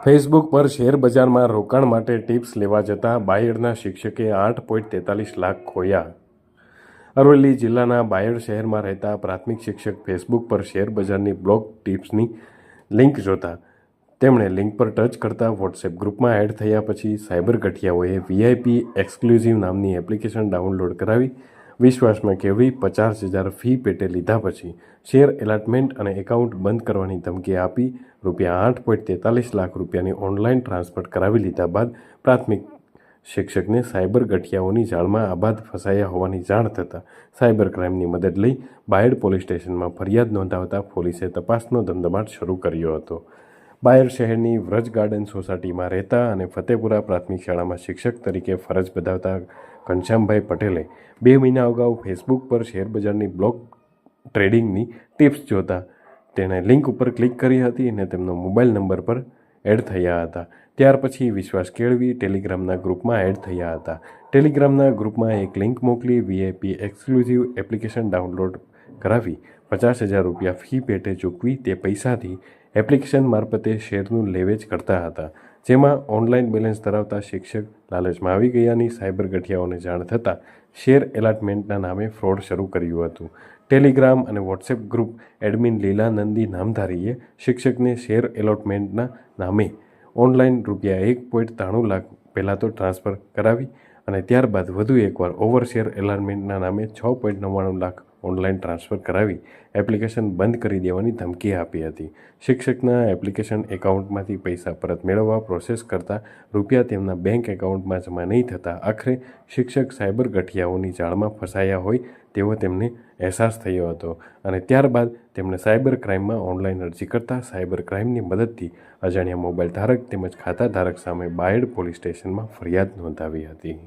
Facebook પર share બજારમાં રોકાણ માટે ટિપ્સ લેવા જતાં બાયડના શિક્ષકે આઠ પોઈન્ટ તેતાલીસ લાખ ખોયા. અરવલ્લી જિલ્લાના બાયડ શહેરમાં રહેતા પ્રાથમિક શિક્ષક ફેસબુક પર શેર બજારની બ્લોગ ટિપ્સની લિંક જોતા તેમણે લિંક પર ટચ કરતા વોટ્સએપ ગ્રુપમાં એડ થયા પછી સાયબર ગઠિયાઓએ વીઆઈપી એક્સક્લુઝિવ નામની એપ્લિકેશન ડાઉનલોડ કરાવી વિશ્વાસમાં કેળવી પચાસ હજાર ફી પેટે લીધા પછી શેર એલાટમેન્ટ અને એકાઉન્ટ બંધ કરવાની ધમકી આપી રૂપિયા આઠ પોઈન્ટ તેતાલીસ લાખ રૂપિયાની ઓનલાઈન ટ્રાન્સફર કરાવી લીધા બાદ પ્રાથમિક શિક્ષકને સાયબર ગઠિયાઓની જાળમાં આબાદ ફસાયા હોવાની જાણ થતાં સાયબર ક્રાઇમની મદદ લઈ બાયડ પોલીસ સ્ટેશનમાં ફરિયાદ નોંધાવતા પોલીસે તપાસનો ધમધમાટ શરૂ કર્યો હતો. બાયર શહેરની વ્રજ ગાર્ડન સોસાયટીમાં રહેતા અને ફતેપુરા પ્રાથમિક શાળામાં શિક્ષક તરીકે ફરજ બજાવતા ઘનશ્યામભાઈ પટેલે બે મહિના અગાઉ ફેસબુક પર શેરબજારની બ્લોક ટ્રેડિંગની ટિપ્સ જોતા તેણે લિંક ઉપર ક્લિક કરી હતી અને તેમનો મોબાઈલ નંબર પર એડ થયા હતા. ત્યાર પછી વિશ્વાસ કેળવી ટેલિગ્રામના ગ્રુપમાં એડ થયા હતા. ટેલિગ્રામના ગ્રુપમાં એક લિંક મોકલી વીઆઈપી એક્સક્લુઝિવ એપ્લિકેશન ડાઉનલોડ કરાવી પચાસ હજાર રૂપિયા ફી પેટે ચૂકવી તે પૈસાથી એપ્લિકેશન મારફતે શેરનું લેવેચ કરતા હતા. જેમાં ઓનલાઈન બેલેન્સ ધરાવતા શિક્ષક લાલચમાં આવી ગયાની સાયબર ગઠિયાઓને જાણ થતાં શેર એલાટમેન્ટના નામે ફ્રોડ શરૂ કર્યું હતું. ટેલિગ્રામ અને વોટ્સએપ ગ્રુપ એડમિન લીલા નંદી નામધારીએ શિક્ષકને શેર એલોટમેન્ટના નામે ઓનલાઈન રૂપિયા એક પોઈન્ટ ત્રાણું લાખ પહેલાં તો ટ્રાન્સફર કરાવી અને ત્યારબાદ વધુ એકવાર ઓવરશેર એલાટમેન્ટના નામે છ પોઈન્ટ નવ્વાણું લાખ ઓનલાઈન ટ્રાન્સફર કરાવી એપ્લિકેશન બંધ કરી દેવાની ધમકી આપી હતી. શિક્ષકના એપ્લિકેશન એકાઉન્ટમાંથી પૈસા પરત મેળવવા પ્રોસેસ કરતા રૂપિયા તેમના બેંક એકાઉન્ટમાં જમા નહીં થતાં આખરે શિક્ષક સાયબર ગઠિયાઓની જાળમાં ફસાયા હોય તેવો તેમને અહેસાસ થયો હતો અને ત્યારબાદ તેમણે સાયબર ક્રાઇમમાં ઓનલાઈન અરજી કરતા સાયબર ક્રાઇમની મદદથી અજાણ્યા મોબાઈલ ધારક તેમજ ખાતા ધારક સામે બાયડ પોલીસ સ્ટેશનમાં ફરિયાદ નોંધાવી હતી.